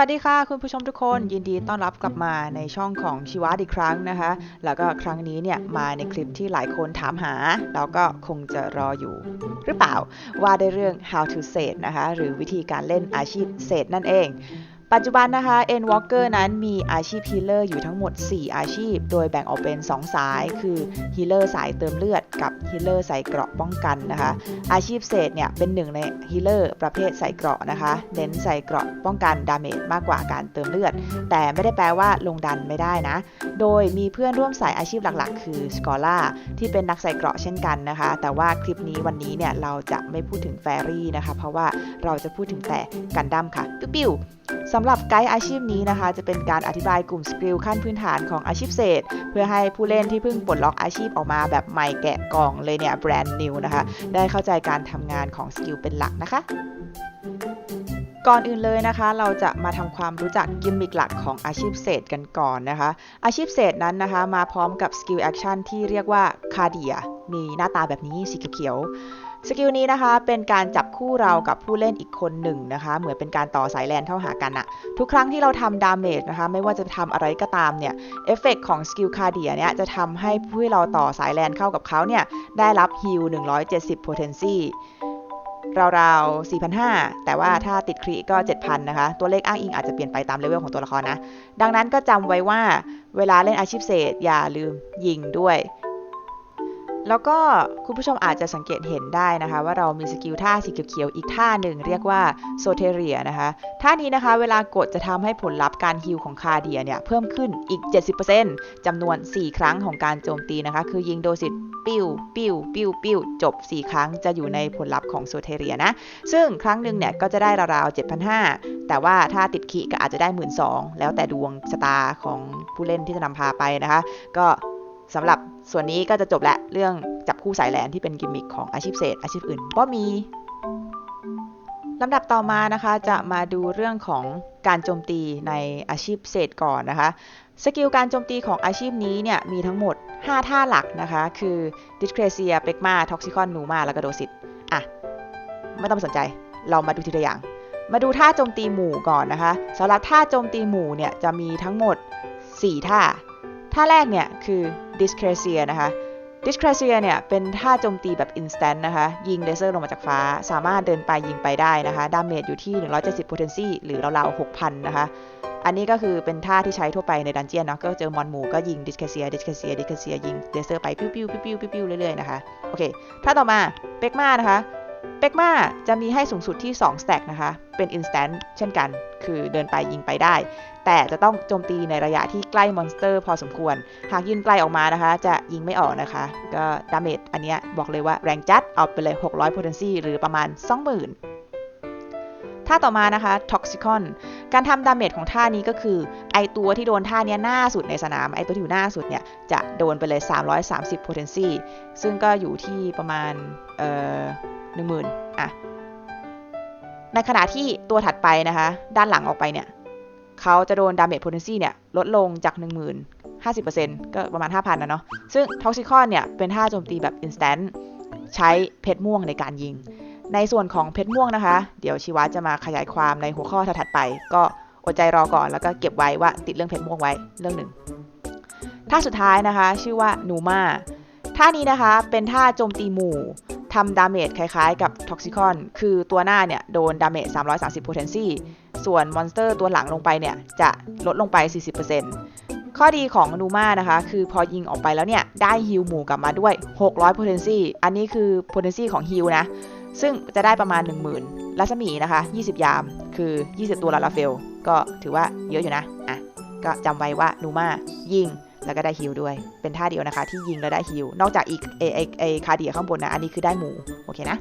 วัสดีค่ะ คุณผู้ชมทุกคนยินดีต้อนรับกลับมาในช่องของชิวาอีกครั้งนะคะ แล้วก็ครั้งนี้เนี่ยมาในคลิปที่หลายคนถามหา แล้วก็คงจะรออยู่ หรือเปล่าว่าได้เรื่อง how to set นะคะ หรือวิธีการเล่นอาชีพเศษนั่นเอง ปัจจุบันนะคะ N Walker นั้นมีอาชีพฮีเลอร์อยู่ทั้งหมด 4 อาชีพ โดยแบ่งออกเป็น 2 สาย คือฮีเลอร์สายเติมเลือดกับฮีเลอร์ใส่เกราะป้องกันนะคะ อาชีพเศษเนี่ยเป็นหนึ่งในฮีเลอร์ประเภทใส่เกราะนะคะ เน้นใส่เกราะป้องกันดาเมจมากกว่าการเติมเลือด แต่ไม่ได้แปลว่าลงดันไม่ได้นะ โดยมีเพื่อนร่วมสายอาชีพหลักๆ คือสกอล่าที่เป็นนักใส่เกราะเช่นกันนะคะ แต่ว่าคลิปนี้วันนี้เนี่ยเราจะไม่พูดถึงแฟรี่นะคะ เพราะว่าเราจะพูดถึงแต่กันดั้มค่ะปิ้ว สำหรับไกด์อาชีพนี้นะคะ จะเป็นการอธิบายกลุ่มสกิลขั้นพื้นฐานของอาชีพเศษ เพื่อให้ผู้เล่นที่เพิ่งปลดล็อกอาชีพออกมาแบบใหม่แกะกล่องเลยเนี่ยแบรนด์นิวนะคะ ได้เข้าใจการทำงานของสกิลเป็นหลักนะคะก่อนอื่นเลยนะคะ เราจะมาทำความรู้จักกิมมิคหลักของอาชีพเศษกันก่อนนะคะ อาชีพเศษนั้นนะคะ มาพร้อมกับสกิลแอคชั่นที่เรียกว่าคาเดียมีหน้าตาแบบนี้สีเขียวๆ สกิลนี้นะคะเป็นการจับคู่เรากับผู้เล่นอีกคนหนึ่งนะคะ เหมือนเป็นการต่อสายแลนเข้าหากันอะทุกครั้งที่เราทำดาเมจนะคะไม่ว่าจะทำอะไรก็ตามเนี่ยเอฟเฟกของสกิลคาเดียเนี่ยจะทำให้ผู้ที่เราต่อสายแลนเข้ากับเขาเนี่ยได้รับฮิล170 potency ราวๆ4,500 แต่ว่าถ้าติดครีก็ 7,000 นะคะ ตัวเลขอ้างอิงอาจจะเปลี่ยนไปตามเลเวลของตัวละครนะ ดังนั้นก็จำไว้ว่าเวลาเล่นอาชีพเศษอย่าลืมยิงด้วย แล้วก็คุณผู้ชมอาจจะสังเกตเห็นได้นะคะ ว่าเรามีสกิลท่าสีเขียวๆอีกท่าหนึ่งเรียกว่าโซเทเรียนะคะ ท่านี้นะคะเวลากดจะทำให้ผลลัพธ์การฮิลของคาเดียเนี่ยเพิ่มขึ้นอีก 70%จำนวน 4 ครั้งของการโจมตีนะคะ คือยิงโดสิตปิ้วปิ้วปิ้วปิ้วจบ 4 ครั้งจะอยู่ในผลลัพธ์ของโซเทเรียนะ ซึ่งครั้งหนึ่งเนี่ยก็จะได้ราวๆ 7,500 แต่ว่าถ้าติดขีก็อาจจะได้ 12,000แล้วแต่ดวงชะตาของผู้เล่นที่จะนำพาไปนะคะ ก็ สำหรับส่วนนี้ก็จะจบและเรื่องจับคู่สายแลนที่เป็นกิมมิคของอาชีพเศษอาชีพอื่นก็มีลำดับต่อมานะคะจะมาดูเรื่องของการโจมตีในอาชีพเศษก่อนนะคะ สกิลการโจมตีของอาชีพนี้เนี่ยมีทั้งหมด 5 ท่าหลักนะคะ คือ Discretia, p e g m a Toxicon, Numa แล้วก็ Dosit อะ ไม่ต้องไปสนใจเรามาดูทีละอย่าง มาดูท่าโจมตีหมู่ก่อนนะคะสำหรับท่าโจมตีหมู่เนี่ยจะมีทั้งหมด 4 ท่า ท่าแรกเนี่ยคือ Discretia นะคะ Discretia เนี่ยเป็นท่าโจมตีแบบ instant นะคะ ยิงเลเซอร์ลงมาจากฟ้า สามารถเดินไปยิงไปได้นะคะ ดาเมจอยู่ที่ 170 potency หรือราวๆ 6,000 นะคะ อันนี้ก็คือเป็นท่าที่ใช้ทั่วไปในดันเจียนเนาะ ก็เจอมอนหมูก็ยิง Discretia Discretia Discretia ยิงเลเซอร์ไปปิ้วปิ้วปิ้วปิ้วปิ้วเรื่อยๆนะคะ โอเค ท่าต่อมาเ e กมานะคะ เ e กมาจะมีให้สูงสุดที่ 2 stack นะคะ เป็น instant เช่นกัน คือเดินไปยิงไปได้ แต่จะต้องโจมตีในระยะที่ใกล้มอนสเตอร์พอสมควร หากยิงไกลออกมานะคะ จะยิงไม่ออกนะคะ ก็ดาเมจอันเนี้ยบอกเลยว่าแรงจัด เอาไปเลย 600 potency หรือประมาณ 20,000ท่าต่อมานะคะ Toxicon การทำดาเมจของท่านี้ก็คือ ไอตัวที่โดนท่านี้หน้าสุดในสนาม ไอตัวที่อยู่หน้าสุดเนี่ย จะโดนไปเลย 330 potency ซึ่งก็อยู่ที่ประมาณเอ่อ 10,000อะในขณะที่ตัวถัดไปนะคะ ด้านหลังออกไปเนี่ยเขาจะโดนดาเมจ potency เนี่ยลดลงจาก 10,000 50%ก็ประมาณ 5,000นะเนาะซึ่ง Toxicon เนี่ยเป็นท่าโจมตีแบบ instant ใช้เพชรม่วงในการยิง ในส่วนของเพชรม่วงนะคะ เดี๋ยวชีวะจะมาขยายความในหัวข้อถัดไป ก็อดใจรอก่อนแล้วก็เก็บไว้ว่าติดเรื่องเพชรม่วงไว้เรื่องหนึ่งท่าสุดท้ายนะคะ ชื่อว่านูมาท่านี้นะคะเป็นท่าโจมตีหมู่ ทำดาเมจคล้ายๆ กับ Toxicon คือตัวหน้าเนี่ยโดนดาเมจ 330 potency ส่วนมอนสเตอร์ตัวหลังลงไปเนี่ยจะลดลงไป 40%ข้อดีของนูมานะคะคือพอยิงออกไปแล้วเนี่ยได้ฮิลหมู่กลับมาด้วย 600 potency อันนี้คือ potency ของฮิลนะ ซึ่งจะได้ประมาณ 10,000 รัศมีนะคะ 20 ยามคือ 20 ตัวลาลาเฟล ก็ถือว่าเยอะอยู่นะ อะ ก็จำไว้ว่านูมายิง แล้วก็ได้ฮิลด้วย เป็นท่าเดียวนะคะ ที่ยิงแล้วได้ฮิลนอกจากอีกเอเอเอคาเดียข้างบนนะ อันนี้คือได้หมู โอเคนะ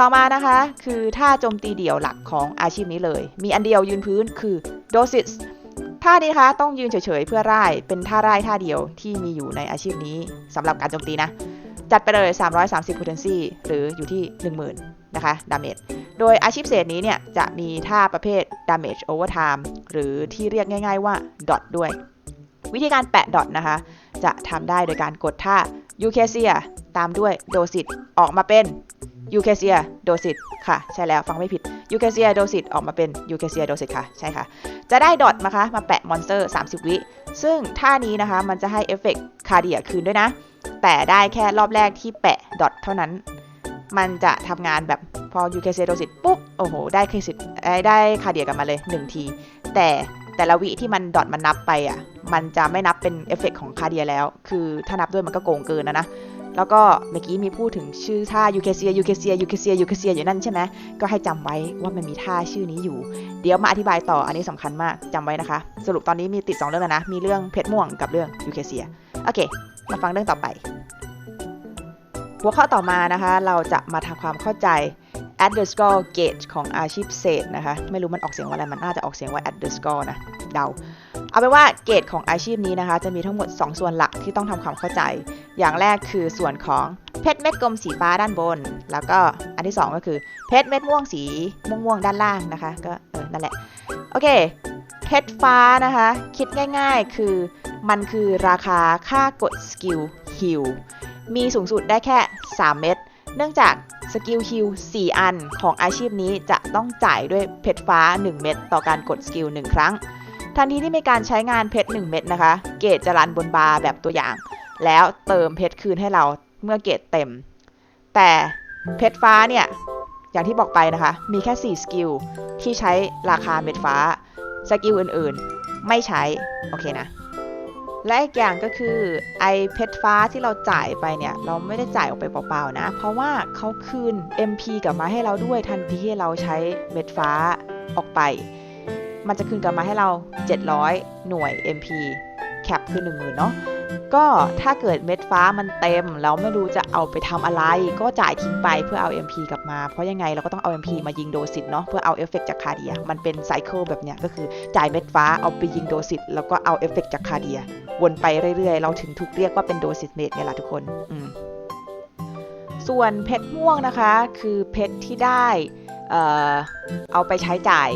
ต่อมานะคะ คือท่าโจมตีเดี่ยวหลักของอาชีพนี้เลย มีอันเดียวยืนพื้นคือโดซิสท่านี้นะคะต้องยืนเฉยๆเพื่อร่าย เป็นท่าร่ายท่าเดียวที่มีอยู่ในอาชีพนี้สำหรับการโจมตีนะ จัดไปเลย 330 potency หรืออยู่ที่ 10,000 นะคะดาเมจโดยอาชีพเศษนี้เนี่ย จะมีท่าประเภท damage overtime หรือที่เรียกง่ายๆว่า dot ด้วย วิธีการแปะ dot นะคะ จะทำได้โดยการกดท่า u c a s i a ตามด้วย dosit ออกมาเป็นยูเคเซียโดซิตค่ะ ใช่แล้วฟังไม่ผิดยูเคเซียโดซิตออกมาเป็นยูเคเซียโดซิตค่ะ ใช่ค่ะ จะได้ดอทนะคะ มาแปะมอนสเตอร์ 30 วิ ซึ่งท่านี้นะคะมันจะให้เอฟเฟกต์คาเดียคืนด้วยนะ แต่ได้แค่รอบแรกที่แปะดอทเท่านั้น มันจะทำงานแบบพอยูเคเซียโดซิตปุ๊บ โอ้โห ได้เคสิตได้คาเดียกลับมาเลย 1 ที แต่ แต่ละวิที่มันดอทมันนับไปอะ มันจะไม่นับเป็นเอฟเฟกต์ของคาเดียแล้ว คือถ้านับด้วยมันก็โกงเกินนะนะ แล้วก็เมื่อกี้มีพูดถึงชื่อท่ายูเคเซียยูเคเซียยูเคเซียยูเคเซียอยู่นั่นใช่ไหมก็ให้จำไว้ว่ามันมีท่าชื่อนี้อยู่ เดี๋ยวมาอธิบายต่ออันนี้สำคัญมากจำไว้นะคะ สรุปตอนนี้มีติด 2 เรื่องแล้วนะ มีเรื่องเพชรม่วงกับเรื่องยูเคเซียโอเค มาฟังเรื่องต่อไป หัวข้อต่อมานะคะ เราจะมาทำความเข้าใจ at the score gauge ของอาชีพเศษนะคะ ไม่รู้มันออกเสียงว่าอะไร มันน่าจะออกเสียงว่า at the score นะ เดา เอาเป็นว่าเกรดของอาชีพนี้นะคะ จะมีทั้งหมด 2 ส่วนหลักที่ต้องทำความเข้าใจ อย่างแรกคือส่วนของเพชรเม็ดกลมสีฟ้าด้านบน แล้วก็อันที่ 2 ก็คือเพชรเม็ดม่วงสีม่วงม่วงๆด้านล่างนะคะ ก็เออนั่นแหละ โอเค เพชรฟ้านะคะ คิดง่ายๆ คือมันคือราคาค่ากดสกิลฮิลมีสูงสุดได้แค่ 3 เม็ด เนื่องจาก สกิลฮิล4 อันของอาชีพนี้จะต้องจ่ายด้วยเพชรฟ้า 1 เม็ดต่อการกดสกิล 1 ครั้ง ทันทีที่มีการใช้งานเพชร 1 เม็ดนะคะ เกรดจะรันบนบาร์แบบตัวอย่าง แล้วเติมเพชรคืนให้เราเมื่อเกรดเต็ม แต่เพชรฟ้าเนี่ย อย่างที่บอกไปนะคะ มีแค่ 4 สกิลที่ใช้ราคาเม็ดฟ้า สกิลอื่นๆ ไม่ใช้ โอเคนะ และอีกอย่างก็คือไอเพชรฟ้าที่เราจ่ายไปเนี่ย เราไม่ได้จ่ายออกไปเปล่าๆนะ เพราะว่าเขาคืน MP กลับมาให้เราด้วยทันทีที่เราใช้เม็ดฟ้าออกไป มันจะคืนกลับมาให้เรา 700 หน่วย MP แคปคือ 10,000 เนาะ ก็ถ้าเกิดเม็ดฟ้ามันเต็มเราไม่รู้จะเอาไปทำอะไร ก็จ่ายทิ้งไปเพื่อเอา MP กลับมา เพราะยังไงเราก็ต้องเอา MP มายิงโดสิตเนาะเพื่อเอาเอฟเฟกต์จากคาเดีย มันเป็นไซเคิลแบบเนี้ยก็คือจ่ายเม็ดฟ้าเอาไปยิงโดสิตแล้วก็เอาเอฟเฟกต์จากคาเดีย วนไปเรื่อยๆ เราถึงถูกเรียกว่าเป็นโดสิตเมดไงล่ะทุกคนอืมส่วนเพชรม่วงนะคะ คือเพชรที่ได้เอ่อเอาไปใช้จ่าย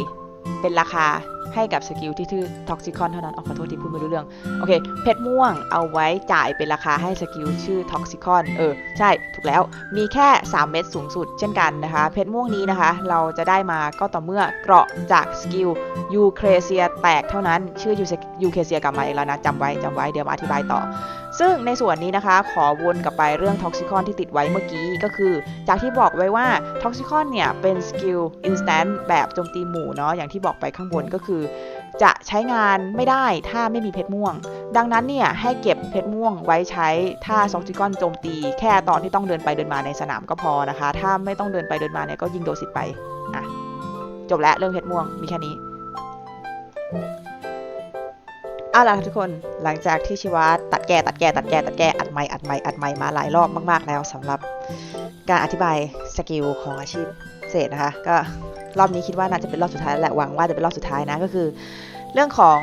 เป็นราคาให้กับสกิลที่ชื่อท็อกซิคอนเท่านั้นออขอโทษที่พูดไม่รู้เรื่อง โอเค เพชรม่วงเอาไว้จ่ายเป็นราคาให้สกิลชื่อท็อกซิคอนเออ ใช่ ถูกแล้ว มีแค่ 3 เม็ดสูงสุดเช่นกันนะคะ เพชรม่วงนี้นะคะ เราจะได้มาก็ต่อเมื่อเกราะจากสกิลยูเครเซียแตกเท่านั้น ชื่อยูเครเซียกลับมาอีกแล้วนะจำไว้จำไว้เดี๋ยวมาอธิบายต่อ ซึ่งในส่วนนี้นะคะขอวนกลับไปเรื่องท็อกซิคอนที่ติดไว้เมื่อกี้ก็คือ จากที่บอกไว้ว่าท็อกซิคอนเนี่ยเป็นสกิลอินสแตนต์แบบโจมตีหมู่เนาะอย่างที่บอกไปข้างบนก็คือ จะใช้งานไม่ได้ถ้าไม่มีเพชรม่วง ดังนั้นเนี่ยให้เก็บเพชรม่วงไว้ใช้ถ้าท็อกซิคอนโจมตี แค่ตอนที่ต้องเดินไปเดินมาในสนามก็พอนะคะ ถ้าไม่ต้องเดินไปเดินมาเนี่ยก็ยิงโดสิตไปอะจบแล้วเรื่องเพชรม่วงมีแค่นี้ เอาล่ะทุกคนหลังจากที่ชิวาตัดแก่ตัดแก่ตัดแก่ตัดแก่อัดไม้อัดไม้อัดไม่มาหลายรอบมากๆ แล้วสำหรับการอธิบายสกิลของอาชีพเศษนะคะ ก็รอบนี้คิดว่าน่าจะเป็นรอบสุดท้ายแหละหวังว่าจะเป็นรอบสุดท้ายนะก็คือ เรื่องของ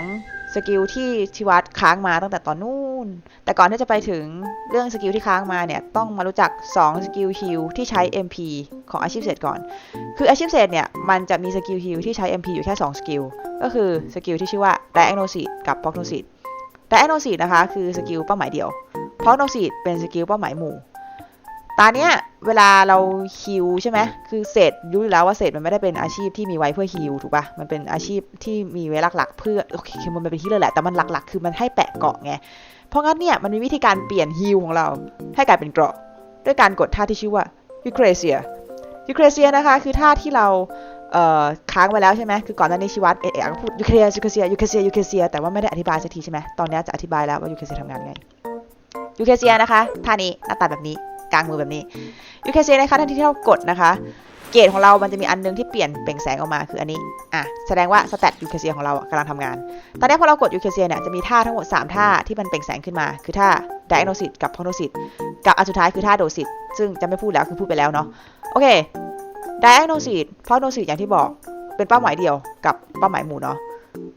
สกิลที่ชิวัตค้างมาตั้งแต่ตอนนู้น แต่ก่อนที่จะไปถึงเรื่องสกิลที่ค้างมาเนี่ย ต้องมารู้จัก 2 สกิลฮิลที่ใช้ MP ของอาชีพเศษก่อน คืออาชีพเศษเนี่ย มันจะมีสกิลฮิลที่ใช้ MP อยู่แค่ 2 สกิล ก็คือสกิลที่ชื่อว่า Diagnosis กับ Prognosis Diagnosis นะคะ คือสกิลเป้าหมายเดียว Prognosis เป็นสกิลเป้าหมายหมู่ ตาเนี้ยเวลาเราฮิลใช่ไหมคือเศษรู้อยู่แล้วว่าเศษมันไม่ได้เป็นอาชีพที่มีไว้เพื่อฮิลถูกปะมันเป็นอาชีพที่มีไว้หลักๆ เพื่อโอเคคือมันเป็นฮีลเลอร์แหละแต่มันหลักๆ คือมันให้แปะเกาะไง เพราะงั้นเนี่ยมันมีวิธีการเปลี่ยนฮิลของเรา ให้กลายเป็นเกราะ ด้วยการกดท่าที่ชื่อว่ายูเครเซียยูเครเซียนะคะคือท่าที่เราเอ่อค้างไว้แล้วใช่ไหมคือก่อนหน้านี้ชิวัตเอะเอะก็พูดยูเครเซียยูเครเซียยูเครเซียยูเครเซียแต่ว่าไม่ได้อธิบายสักทีใช่ไหมตอนนี้จะอธิบายแล้วว่ายูเครเซียทำงานไงยูเครเซียนะคะท่านี้หน้าตาแบบนี้ กลางมือแบบนี้ยูเครเซียนะคะทันทีที่เรากดนะคะเกรดของเรามันจะมีอันนึงที่เปลี่ยนเปล่งแสงออกมาคืออันนี้ อะ แสดงว่าสแตทยูเคเซียของเรากำลังทำงาน ตอนนี้พอเรากดยูเคเซียเนี่ยจะมีท่าทั้งหมด 3 ท่าที่มันเปล่งแสงขึ้นมา คือท่า diagnosis กับ prognosis กับอันสุดท้ายคือท่า dosis ซึ่งจะไม่พูดแล้วคือพูดไปแล้วเนาะ โอเค diagnosis prognosis อย่างที่บอกเป็นเป้าหมายเดียวกับเป้าหมายหมู่เนาะ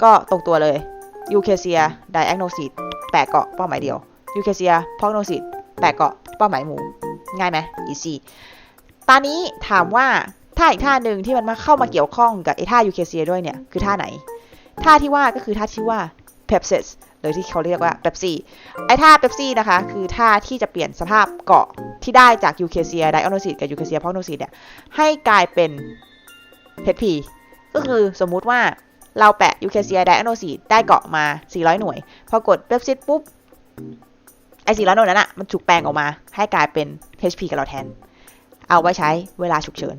ก็ตรงตัวเลยยูเคเซีย diagnosis แปะเกาะเป้าหมายเดียวยูเคเซีย prognosis แปะเกาะ เป้าหมายหมู่ง่ายไหม easy ตอนนี้ถามว่าท่าอีกท่าหนึ่งที่มันมาเข้ามาเกี่ยวข้องกับไอ้ท่ายูเคเซียด้วยเนี่ย คือท่าไหน ท่าที่ว่าก็คือท่าที่ว่า p e p s i s หรือที่เขาเรียกว่าเ e p ซี่ไอ้ท่าเ e p ซี่นะคะ คือท่าที่จะเปลี่ยนสภาพเกาะที่ได้จากยูเคเซียไดออนโนซิตกับยูเคเซียพอโนซิตเนี่ยให้กลายเป็น HP ก็คือสมมุติว่าเราแปะยูเคเซียไดออนโนซิตได้เกาะมา 400 หน่วย พอกดเ e p ซิ s ปุ๊บ ไอ้400หน่วยนั้นอะมันถูกแปลงออกมา ให้กลายเป็น HP กับเราแทน เอาไว้ใช้เวลาฉุกเฉิน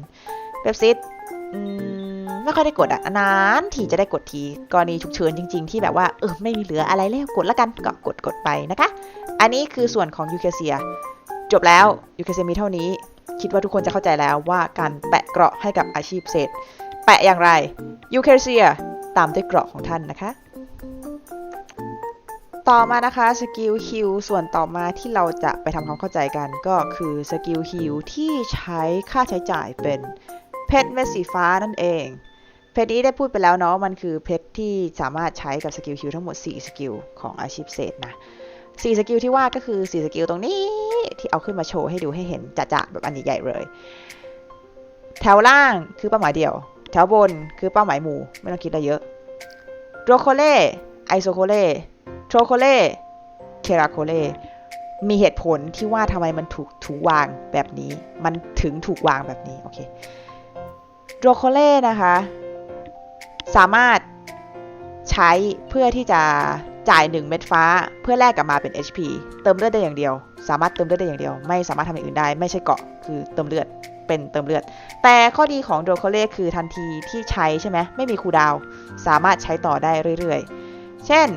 เ e p ซิ s ไม่ค่อยได้กดอะนานทีจะได้กดทีกรณีฉุกเฉินจริง ๆ ที่แบบว่าเออไม่มีเหลืออะไรแล้วกดแล้วกันก็กดกดไปนะคะ อันนี้คือส่วนของยูเคเซียจบแล้วยูเคเซียมีเท่านี้ คิดว่าทุกคนจะเข้าใจแล้วว่าการแปะเกราะให้กับอาชีพเศษ แปะอย่างไรยูเคเซียตามด้วยเกราะของท่านนะคะ ต่อมานะคะสกิลฮิลส่วนต่อมาที่เราจะไปทำความเข้าใจกันก็คือสกิลฮิลที่ใช้ค่าใช้จ่ายเป็นเพชรเม็ดสีฟ้านั่นเอง เพชรนี้ได้พูดไปแล้วเนาะมันคือเพชรที่สามารถใช้กับสกิลฮิลทั้งหมด 4 สกิลของอาชีพเศษนะ4สกิลที่ว่าก็คือ 4 สกิลตรงนี้ที่เอาขึ้นมาโชว์ให้ดูให้เห็นจะๆแบบอันใหญ่ๆเลย แถวล่างคือเป้าหมายเดี่ยว แถวบนคือเป้าหมายหมู่ ไม่ต้องคิดอะไรเยอะโดโคเล่ไอโซโคเล่ โทรโคเล่เคราโคเล่มีเหตุผลที่ว่าทำไมมันถูกถูกวางแบบนี้ มันถึงถูกวางแบบนี้ โอเคโดโคเล่นะคะ สามารถใช้เพื่อที่จะจ่าย 1 เม็ดฟ้าเพื่อแลกกลับมาเป็น HP เติมเลือดได้อย่างเดียว สามารถเติมเลือดได้อย่างเดียว ไม่สามารถทำอย่างอื่นได้ ไม่ใช่เกาะคือเติมเลือดเป็นเติมเลือด แต่ข้อดีของโดโคเล่คือทันทีที่ใช้ใช่ไหมไม่มีคูดาว สามารถใช้ต่อได้เรื่อยๆ เช่น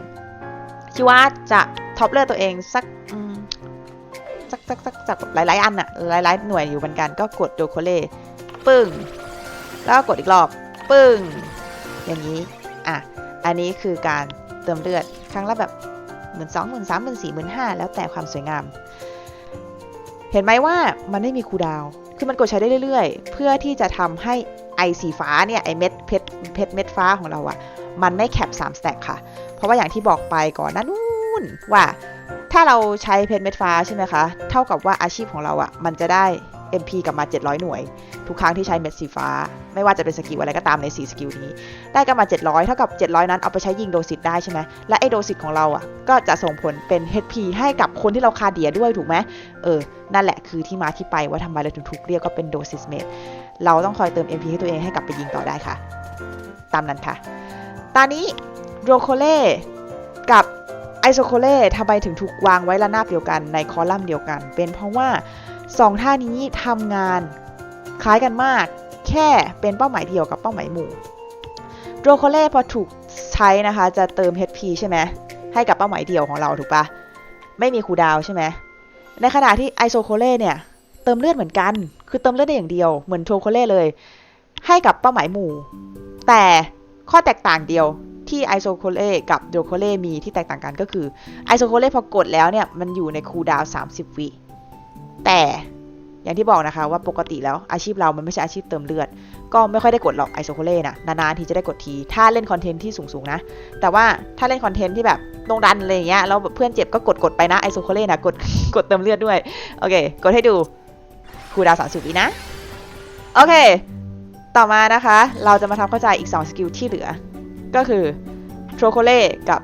คิดว่าจะท็อปเลือดตัวเองสักสักสักสักสักหลาย ๆ อันอะหลาย ๆ หน่วยอยู่เหมือนกันก็กดโดโคเล่ปึ้ง แล้วก็กดอีกรอบปึ้ง อย่างนี้ อะ อันนี้คือการเติมเลือดครั้งละแบบหมื่นสองหมื่นสามหมื่นสี่หมื่นห้าแล้วแต่ความสวยงาม เห็นไหมว่ามันไม่มีคูดาว คือมันกดใช้ได้เรื่อย ๆ เพื่อที่จะทำให้ไอสีฟ้าเนี่ยไอเม็ดเพชรเพชรเม็ดฟ้าของเราอะ มันไม่แคป3สแต็กค่ะ เพราะว่าอย่างที่บอกไปก่อนหน้านู้นว่าถ้าเราใช้เพชรเม็ดฟ้าใช่ไหมคะ เท่ากับว่าอาชีพของเราอะมันจะได้ MP กลับมา 700 หน่วย ทุกครั้งที่ใช้เม็ดสีฟ้า ไม่ว่าจะเป็นสกิลอะไรก็ตามใน 4 สกิลนี้ ได้กลับมา 700 เท่ากับ 700 นั้นเอาไปใช้ยิงโดสิตได้ใช่ไหมและไอโดสิตของเราอะ ก็จะส่งผลเป็น HP ให้กับคนที่เราคาเดียด้วยถูกไหมเออ นั่นแหละคือที่มาที่ไปว่าทำไมเราถึงถูกเรียกว่าเป็นโดซิสเมดเราต้องคอยเติม MP ให้ตัวเองให้กลับไปยิงต่อได้ค่ะ ตามนั้นค่ะ ตอนนี้โรโคเล่กับไอโซโคเล่ทำไมถึงถูกวางไว้ระนาบเดียวกันในคอลัมน์เดียวกัน เป็นเพราะว่าสองท่านี้ทำงานคล้ายกันมาก แค่เป็นเป้าหมายเดียวกับเป้าหมายหมู่โรโคเล่พอถูกใช้นะคะจะเติม HP ใช่ไหมให้กับเป้าหมายเดียวของเราถูกปะไม่มีคูดาวใช่ไหมในขณะที่ไอโซโคเล่เนี่ยเติมเลือดเหมือนกัน คือเติมเลือดได้อย่างเดียวเหมือนโทโคเล่เลย ให้กับเป้าหมายหมู่ แต่ ข้อแตกต่างเดียวที่ไอโซโคเล่กับโดโคเล่มีที่แตกต่างกันก็คือไอโซโคเล่พอกดแล้วเนี่ย มันอยู่ในคูลดาวน์30 วิ แต่อย่างที่บอกนะคะว่าปกติแล้วอาชีพเรามันไม่ใช่อาชีพเติมเลือด ก็ไม่ค่อยได้กดหรอกไอโซโคเล่นะนานๆทีจะได้กดที ถ้าเล่นคอนเทนต์ที่สูงๆนะ แต่ว่าถ้าเล่นคอนเทนต์ที่แบบลงดันอะไรอย่างเงี้ยแล้วเพื่อนเจ็บก็กดกดไปนะไอโซโคเล่นะกดกดเติมเลือดด้วย โอเค กดให้ดูคูดาวน์30วินะ โอเค ต่อมานะคะ เราจะมาทำเข้าใจอีก 2 สกิลที่เหลือ ก็คือโทรโคเล่กับ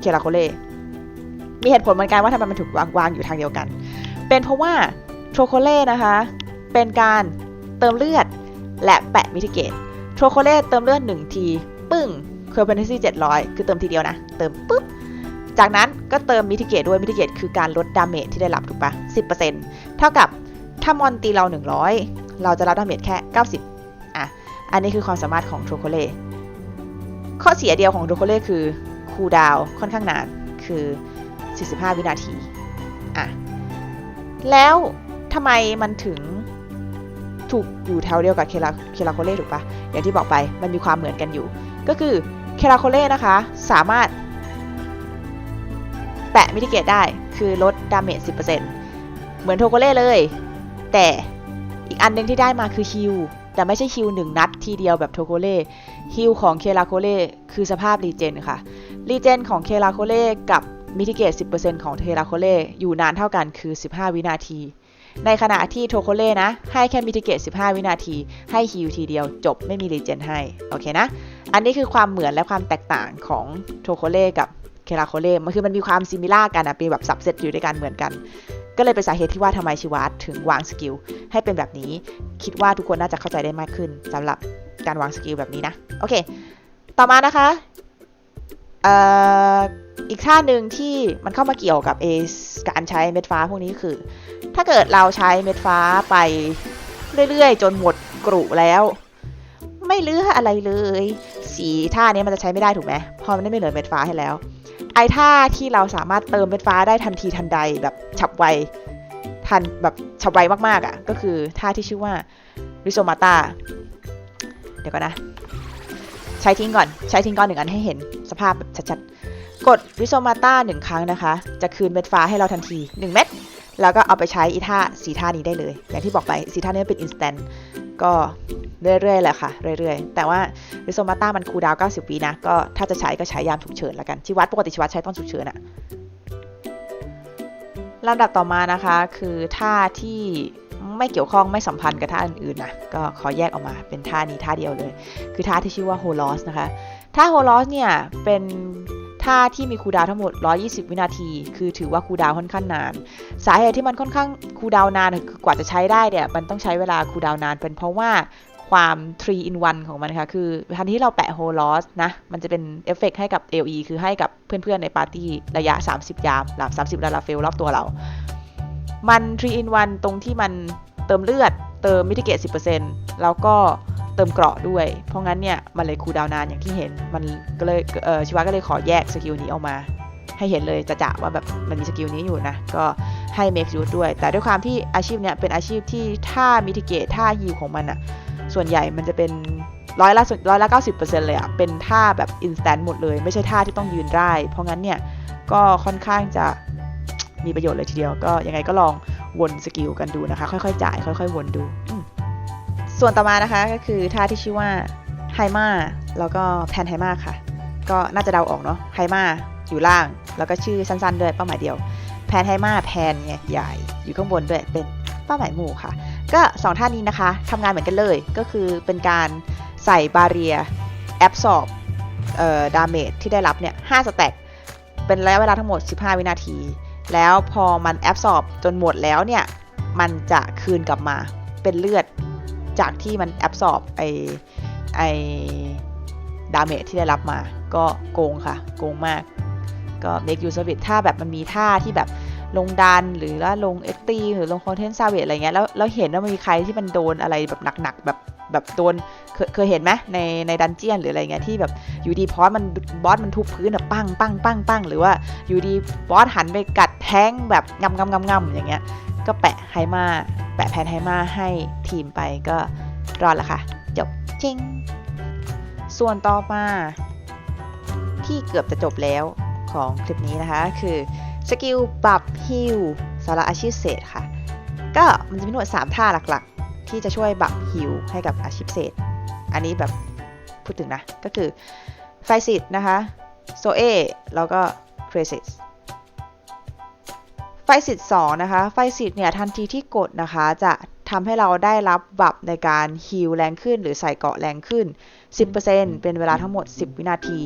เคลาโคเล่มีเหตุผลเหมือนกันว่าทำไมมันถูกวางวางอยู่ทางเดียวกัน เป็นเพราะว่าโทรโคเล่นะคะ เป็นการเติมเลือดและแปะมิทิเกตโทรโคเล่เติมเลือด 1 ที ปึ้งเคอร์เพนซี่700คือเติมทีเดียวนะ เติมปุ๊บ จากนั้นก็เติมมิทิเกตด้วยมิทิเกตคือการลดดาเมจที่ได้รับถูกปะ10%เท่ากับถ้ามอนตีเรา 100 เราจะรับดาเมจแค่ 90 อันนี้คือความสามารถของโทรโคเล่ข้อเสียเดียวของโทรโคเล่คือคูลดาวค่อนข้างนานคือ 45 วินาทีอะแล้วทำไมมันถึงถูกอยู่แถวเดียวกับเคลาเคลาโคเล่ถูกปะอย่างที่บอกไปมันมีความเหมือนกันอยู่ ก็คือเคลาโคเล่นะคะ สามารถ แปะมิติเกตได้คือลดดาเมจ 10%เหมือนโทโคเล่เลย แต่อีกอันหนึงที่ได้มาคือฮิล แต่ไม่ใช่ฮิลหนึ่งนัดทีเดียวแบบโทโคเล่ฮิลของเคลาโคเล่คือสภาพรีเจนค่ะรีเจนของเคลาโคเล่กับมิติเกต 10%ของเทลาโคเล่อยู่นานเท่ากันคือ 15 วินาที ในขณะที่โทโคเล่นะ ให้แค่มิติเกต 15 วินาที ให้ฮิลทีเดียวจบไม่มีรีเจนให้ โอเคนะ อันนี้คือความเหมือนและความแตกต่างของโทโคเล่กับเคลาโคเลมันคือมันมีความซิมิล่ากันอะเป็นแบบสับเซตอยู่ด้วยกันเหมือนกัน ก็เลยเป็นสาเหตุที่ว่าทำไมชิวาถึงวางสกิลให้เป็นแบบนี้ คิดว่าทุกคนน่าจะเข้าใจได้มากขึ้นสำหรับการวางสกิลแบบนี้นะ โอเค ต่อมานะคะอีกท่าหนึ่งที่มันเข้ามาเกี่ยวกับเอการใช้เม็ดฟ้าพวกนี้คือ ถ้าเกิดเราใช้เม็ดฟ้าไปเรื่อยๆ จนหมดกรุแล้ว ไม่เลืออะไรเลย สีท่านี้มันจะใช้ไม่ได้ถูกไหมพราะมันไม่เหลือเม็ดฟ้าให้แล้ว ไอ้ท่าที่เราสามารถเติมเม็ดฟ้าได้ทันทีทันใดแบบฉับไวทันแบบฉับไวมากๆอะ่ะ ก็คือท่าที่ชื่อว่าริโซมาตาเดี๋ยวก่อนนะ ใช้ทิ้งก่อนใช้ทิ้งก่อนหนึ่งอันให้เห็นสภาพแบบชัดๆ กดริโซมาตาหนึ่งครั้งนะคะ จะคืนเม็ดฟ้าให้เราทันที 1 เม็ดแล้วก็เอาไปใช้อีท่าสีท่านี้ได้เลย อย่างที่บอกไปสีท่านี้เป็นอินสแตนก็ เรื่อยๆแหละค่ะ เรื่อยๆ แต่ว่าริโซมาต้ามันคูดาว 90วินะ ก็ถ้าจะใช้ก็ใช้ยามฉุกเฉินละกันที่วัดปกติที่วัดใช้ตอนฉุกเฉินอะลำดับต่อมานะคะ คือท่าที่ไม่เกี่ยวข้องไม่สัมพันธ์กับท่าอื่นๆนะ ก็ขอแยกออกมาเป็นท่านี้ท่าเดียวเลย คือท่าที่ชื่อว่าโฮลอสนะคะ ท่าโฮลอสเนี่ยเป็นท่าที่มีคูดาวทั้งหมด 120 วินาที คือถือว่าคูดาวค่อนข้างนาน สาเหตุที่มันค่อนข้างคูดาวนาน คือกว่าจะใช้ได้เนี่ย มันต้องใช้เวลาคูดาวน์นาน เป็นเพราะว่า ความ3 in 1ของมันค่ะ คือทันที่เราแปะโฮลอสนะ มันจะเป็นเอฟเฟกให้กับ AOE คือให้กับเพื่อนๆ ในปาร์ตี้ระยะ 30 ยามหลับ30ลาลาเฟลรอบตัวเรา มัน3 in 1ตรงที่มันเติมเลือด เติมมิติเกต10%แล้วก็เติมเกราะด้วย เพราะงั้นเนี่ย มันเลยคูดาวนานอย่างที่เห็น มันก็เลยเชิวาก็เลยขอแยกสกิลนี้ออกมา ให้เห็นเลยจะจะว่าแบบมันมีสกิลนี้อยู่นะ ก็ให้ make use ด้วย แต่ด้วยความที่อาชีพเนี่ยเป็นอาชีพที่ถ้ามิติเกตท่าฮิวของมันอะ ส่วนใหญ่มันจะเป็นร้อยละร้อยละเก้าสิบเปอร์เซ็นต์เลยอะเป็นท่าแบบอินสแตนต์หมดเลย ไม่ใช่ท่าที่ต้องยืนได้ เพราะงั้นเนี่ยก็ค่อนข้างจะมีประโยชน์เลยทีเดียว ก็ยังไงก็ลองวนสกิลกันดูนะคะ ค่อยๆ จ่าย ค่อย ๆ วนดู ส่วนต่อมานะคะก็คือท่าที่ชื่อว่าไฮมาแล้วก็แพนไฮมาค่ะ ก็น่าจะเดาออกเนาะไฮมาอยู่ล่าง แล้วก็ชื่อสั้นๆด้วยเป้าหมายเดียว แพนไฮมาแพนไงใหญ่ อยู่ข้างบนด้วยเป็นเป้าหมายหมู่ค่ะ ก็สองท่านี้นะคะทำงานเหมือนกันเลยก็คือเป็นการใส่บาเรียแอบสอบเอ่อดาเมจที่ได้รับเนี่ย5สแต็กเป็นระยะเวลาทั้งหมด 15 วินาที แล้วพอมันแอบสอบจนหมดแล้วเนี่ย มันจะคืนกลับมาเป็นเลือดจากที่มันแอบสอบไอไอดาเมจที่ได้รับมา ก็โกงค่ะ โกงมาก ก็ make use of it ถ้าแบบมันมีท่าที่แบบ ลงดันหรือว่าลงเอ็กตีหรือลงคอนเทนต์ซาเวอะไรเงี้ยแล้วเราเห็นว่ามันมีใครที่มันโดนอะไรแบบหนักๆแบบแบบโดนเคยเคยเห็นไหมในในดันเจียนหรืออะไรเงี้ยที่แบบอยู่ดีพอสมันบอสมันทุบพื้นแบบปังปังปังปังหรือว่าอยู่ดีบอสหันไปกัดแท้งแบบงำงำงำงำอย่างเงี้ยก็แปะไฮมาแปะแพนไฮมาให้ทีมไปก็รอดละค่ะจบจริง ส่วนต่อมาที่เกือบจะจบแล้วของคลิปนี้นะคะ คือ สกิลปรับฮิลสาระอาชีพเศษค่ะ ก็มันจะมีหนวด3ท่าหลักๆ ที่จะช่วยบับฮิลให้กับอาชีพเศษ อันนี้แบบพูดถึงนะ ก็คือไฟซิตนะคะโซเอแล้วก็เครซิตไฟซิต2นะคะ ไฟซิตเนี่ยทันทีที่กดนะคะ จะทำให้เราได้รับบับในการฮิลแรงขึ้น หรือใส่เกาะแรงขึ้น 10%เป็นเวลาทั้งหมด 10 วินาที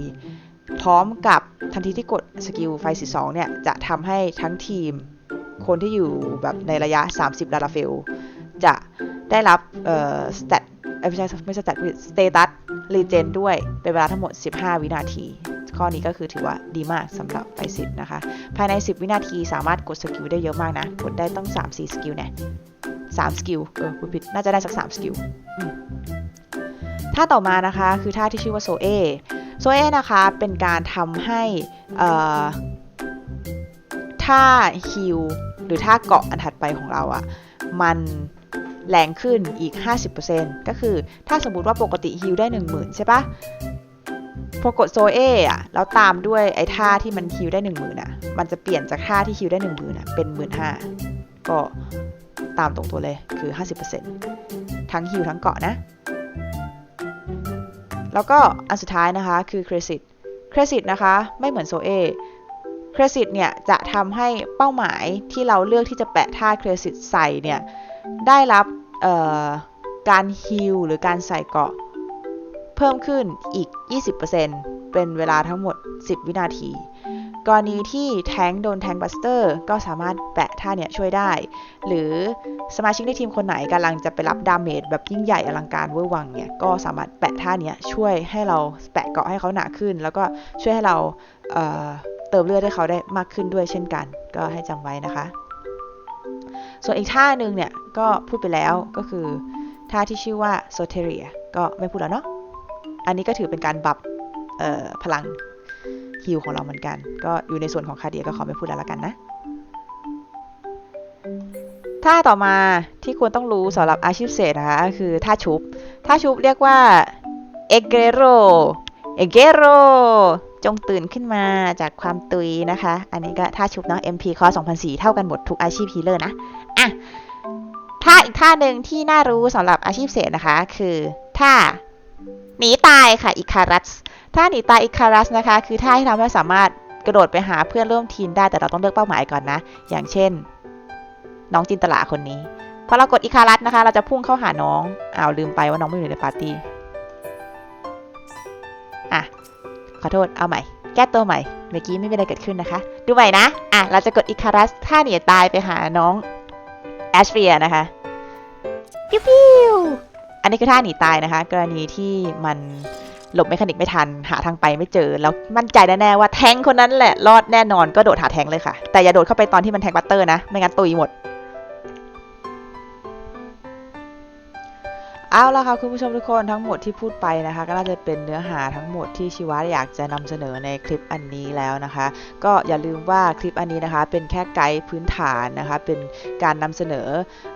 พร้อมกับทันทีที่กดสกิลไฟสี2เนี่ย จะทำให้ทั้งทีม คนที่อยู่แบบในระยะ 30 ดาราเฟล จะได้รับเอ่อสเตตไม่ใช่ไม่ใช่สเตตสเตตัสรีเจนด้วย เป็นเวลาทั้งหมด 15 วินาที ข้อนี้ก็คือถือว่าดีมากสำหรับไฟสิทนะคะ ภายใน 10 วินาทีสามารถกดสกิลได้เยอะมากนะ กดได้ต้อง 3-4 สกิลเนี่ย3สกิล เออพูดผิด น่าจะได้สัก3สกิลท่าต่อมานะคะ คือท่าที่ชื่อว่าโซเอ โซเอนะคะเป็นการทำให้ท่าฮิลหรือท่าเกาะอันถัดไปของเราอะ่ะมันแรงขึ้นอีก 50%ก็คือถ้าสมมติว่าปกติฮิลได้ 10,000 ใช่ปะพอกดโซเออะแล้วตามด้วยไอ้ท่าที่มันฮิลได้ 10,000อะมันจะเปลี่ยนจากท่าที่ฮิลได้ 10,000อะเป็น 15,000ก็ตามตรงตัวเลยคือ 50%ทั้งฮิลทั้งเกาะนะ แล้วก็อันสุดท้ายนะคะคือเครดิตเครดิตนะคะไม่เหมือนโซเอเครดิตเนี่ยจะทำให้เป้าหมายที่เราเลือกที่จะแปะท่าเครดิตใส่เนี่ยได้รับการฮิลหรือการใส่เกาะ เพิ่มขึ้นอีก 20%เป็นเวลาทั้งหมด 10 วินาที กรณีที่แทงโดนแทงบัสเตอร์ ก็สามารถแปะท่าเนี้ยช่วยได้ หรือสมาชิกในทีมคนไหนกำลังจะไปรับดาเมจแบบยิ่งใหญ่อลังการเวอร์วังเนี่ยก็สามารถแปะท่าเนี้ยช่วยให้เราแปะเกาะให้เขาหนาขึ้น แล้วก็ช่วยให้เราเเติมเลือดให้เขาได้มากขึ้นด้วยเช่นกัน ก็ให้จำไว้นะคะ ส่วนอีกท่าหนึ่งเนี่ยก็พูดไปแล้วก็คือท่าที่ชื่อว่าโซเทเรียก็ไม่พูดแล้วเนาะอันนี้ก็ถือเป็นการบับพลัง ฮิลของเราเหมือนกัน ก็อยู่ในส่วนของคาเดียก็ขอไม่พูดแล้วละกันนะท่าต่อมาที่ควรต้องรู้สำหรับอาชีพเศษนะคะคือท่าชุบท่าชุบเรียกว่าเอเกโรเอเกโรจงตื่นขึ้นมาจากความตุยนะคะ อันนี้ก็ท่าชุบเนาะ MP คอ2004 เท่ากันหมดทุกอาชีพฮีเลอร์นะ อะ ท่าอีกท่าหนึ่งที่น่ารู้สำหรับอาชีพเศษนะคะ คือท่า หนีตายค่ะอิคารัสท่าหนีตายอิคารัสนะคะ คือท่าที่ทำให้สามารถกระโดดไปหาเพื่อนร่วมทีมได้แต่เราต้องเลือกเป้าหมายก่อนนะ อย่างเช่น น้องจินตลาคนนี้พอเรากดอิคารัสนะคะ เราจะพุ่งเข้าหาน้องอ้าวลืมไปว่าน้องไม่อยู่ในปาร์ตี้อะขอโทษเอาใหม่ แก้ตัวใหม่เมื่อกี้ไม่มีอะไรเกิดขึ้นนะคะ ดูใหม่นะอะเราจะกดอิคารัสท่าหนีตายไปหาน้องแอชเฟียนะคะ ปิ้วปิ้ว อันนี้คือท่าหนีตายนะคะ กรณีที่มันหลบเมคานิกไม่ทัน หาทางไปไม่เจอ แล้วมั่นใจแน่ๆว่าแทงคนนั้นแหละรอดแน่นอนก็โดดหาแทงเลยค่ะ แต่อย่าโดดเข้าไปตอนที่มันแทงบัตเตอร์นะ ไม่งั้นตุยหมด เอาละค่ะคุณผู้ชมทุกคนทั้งหมดที่พูดไปนะคะ ก็น่าจะเป็นเนื้อหาทั้งหมดที่ชิวะอยากจะนำเสนอในคลิปอันนี้แล้วนะคะ ก็อย่าลืมว่าคลิปอันนี้นะคะ เป็นแค่ไกด์พื้นฐานนะคะ เป็นการนำเสนอ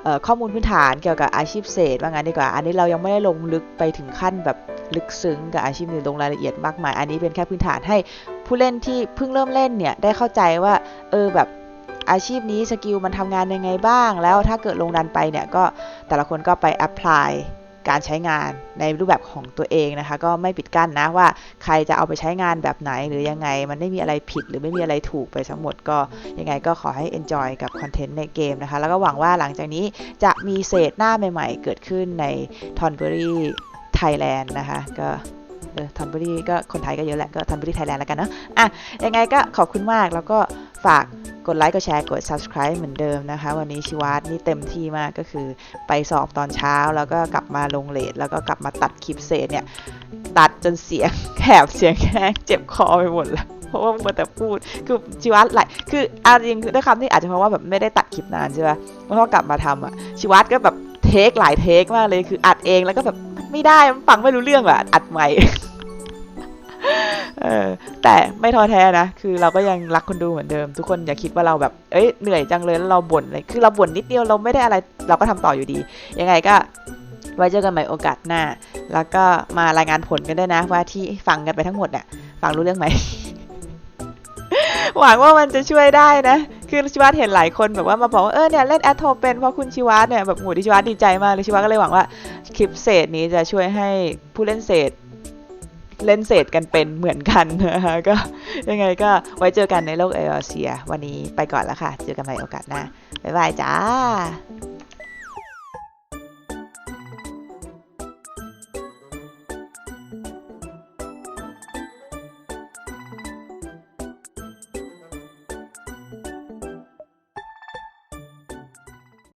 อข้อมูลพื้นฐานเกี่ยวกับอาชีพเศษว่างั้นดีกว่า อันนี้เรายังไม่ได้ลงลึกไปถึงขั้นแบบลึกซึ้งกับอาชีพนี้ลงรายละเอียดมากมาย อันนี้เป็นแค่พื้นฐานให้ผู้เล่นที่เพิ่งเริ่มเล่นเนี่ยได้เข้าใจว่าเออแบบอาชีพนี้สกิลมันทำงานยังไงบ้าง แล้วถ้าเกิดลงดันไปเนี่ยก็แต่ละคนก็ไป apply การใช้งานในรูปแบบของตัวเองนะคะ ก็ไม่ปิดกั้นนะว่าใครจะเอาไปใช้งานแบบไหนหรือยังไง มันไม่มีอะไรผิดหรือไม่มีอะไรถูกไปทั้งหมดก็ยังไงก็ขอให้ enjoy กับคอนเทนต์ในเกมนะคะ แล้วก็หวังว่าหลังจากนี้จะมีเศษหน้าใหม่ ๆ เกิดขึ้นใน t o n b u r y Thailand นะคะก็เออทอนบุรีก็คนไทยก็เยอะแหละก็ทอนบุรีไทยแลนด์แล้วกันเนาะอะยังไงก็ขอบคุณมากแล้วก็ ฝากกดไลค์กดแชร์กด subscribe เหมือนเดิมนะคะ วันนี้ชิวัตนี่เต็มที่มากก็คือไปสอบตอนเช้าแล้วก็กลับมาลงเลทแล้วก็กลับมาตัดคลิปเศษเนี่ย ตัดจนเสียงแหบเสียงแห้งเจ็บคอไปหมดแล้วเพราะว่ามัวแต่พูด คือชิวัตไหลคืออาจริงด้วยคำที่อาจจะเพราะว่าแบบไม่ได้ตัดคลิปนานใช่ไหมเพราะพอกลับมาทำอะ ชิวัตก็แบบเทคหลายเทคมากเลย คืออัดเองแล้วก็แบบไม่ได้ มันฟังไม่รู้เรื่องอะ อัดใหม่ เออแต่ไม่ท้อแท้นะ คือเราก็ยังรักคนดูเหมือนเดิม ทุกคนอย่าคิดว่าเราแบบ เอ้ยเหนื่อยจังเลยแล้วเราบ่นเลย คือเราบ่นนิดเดียวเราไม่ได้อะไร เราก็ทำต่ออยู่ดี ยังไงก็ไว้เจอกันใหม่โอกาสหน้า แล้วก็มารายงานผลกันด้วยนะ ว่าที่ฟังกันไปทั้งหมดเนี่ยฟังรู้เรื่องไหม หวังว่ามันจะช่วยได้นะคือชิวัตเห็นหลายคนแบบว่ามาบอกว่าเออเนี่ยเล่นแอดโทเป็นเพราะคุณชิวัตเนี่ยแบบโหที่ชิวัตดีใจมากเลยชิวัตก็เลยหวังว่าคลิปเศษนี้จะช่วยให้ผู้เล่นเศษ เล่นเศษกันเป็นเหมือนกันนะคะก็ยังไงก็ไว้เจอกันในโลกเอเชีย วันนี้ไปก่อนแล้วค่ะ เจอกันใหม่โอกาสหน้าบ๊ายบายจ้า